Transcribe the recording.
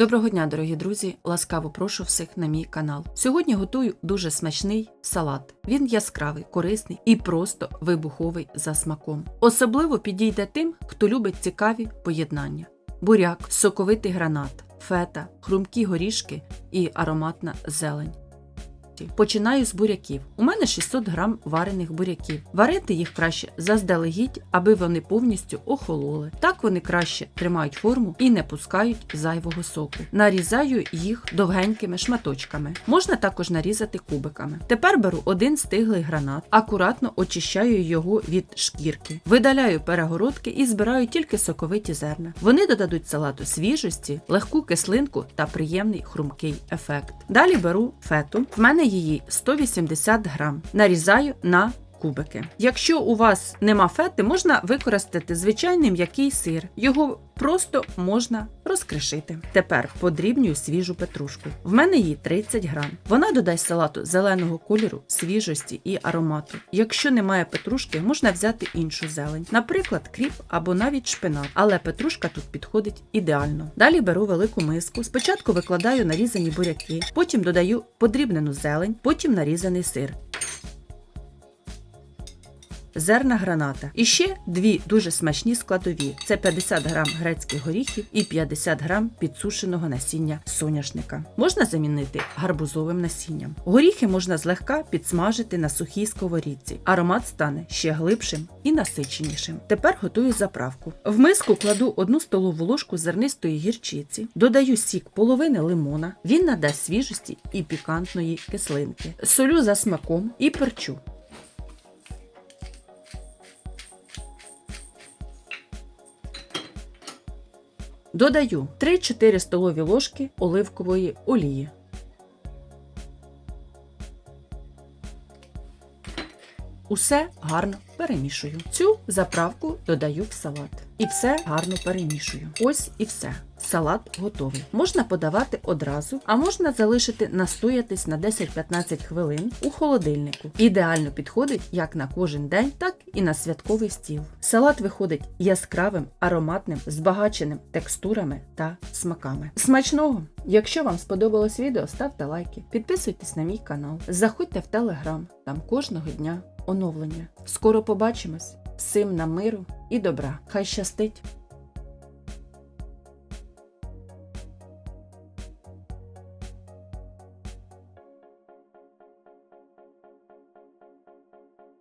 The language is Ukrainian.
Доброго дня, дорогі друзі! Ласкаво прошу всіх на мій канал. Сьогодні готую дуже смачний салат. Він яскравий, корисний і просто вибуховий за смаком. Особливо підійде тим, хто любить цікаві поєднання: буряк, соковитий гранат, фета, хрумкі горішки і ароматна зелень. Починаю з буряків. У мене 600 грам варених буряків. Варити їх краще заздалегідь, аби вони повністю охололи. Так вони краще тримають форму і не пускають зайвого соку. Нарізаю їх довгенькими шматочками. Можна також нарізати кубиками. Тепер беру один стиглий гранат, акуратно очищаю його від шкірки, видаляю перегородки і збираю тільки соковиті зерна. Вони додадуть салату свіжості, легку кислинку та приємний хрумкий ефект. Далі беру фету. В мене її 180 грам. Нарізаю на кубики. Якщо у вас нема фети, можна використати звичайний м'який сир. Його просто можна розкришити. Тепер подрібнюю свіжу петрушку. В мене її 30 грам. Вона додасть салату зеленого кольору, свіжості і аромату. Якщо немає петрушки, можна взяти іншу зелень, наприклад, кріп або навіть шпинат. Але петрушка тут підходить ідеально. Далі беру велику миску. Спочатку викладаю нарізані буряки, потім додаю подрібнену зелень, потім нарізаний сир зерна граната. І ще дві дуже смачні складові: це 50 грам грецьких горіхів і 50 грам підсушеного насіння соняшника. Можна замінити гарбузовим насінням. Горіхи можна злегка підсмажити на сухій сковорідці. Аромат стане ще глибшим і насиченішим. Тепер готую заправку. В миску кладу одну столову ложку зернистої гірчиці, додаю сік половини лимона. Він надасть свіжості і пікантної кислинки. Солю за смаком і перчу. Додаю 3-4 столові ложки оливкової олії. Усе гарно перемішую. Цю заправку додаю в салат. І все гарно перемішую. Ось і все. Салат готовий. Можна подавати одразу, а можна залишити настоятись на 10-15 хвилин у холодильнику. Ідеально підходить як на кожен день, так і на святковий стіл. Салат виходить яскравим, ароматним, збагаченим текстурами та смаками. Смачного! Якщо вам сподобалось відео, ставте лайки, підписуйтесь на мій канал, заходьте в телеграм, там кожного дня оновлення. Скоро побачимось! Всім на миру і добра! Хай щастить!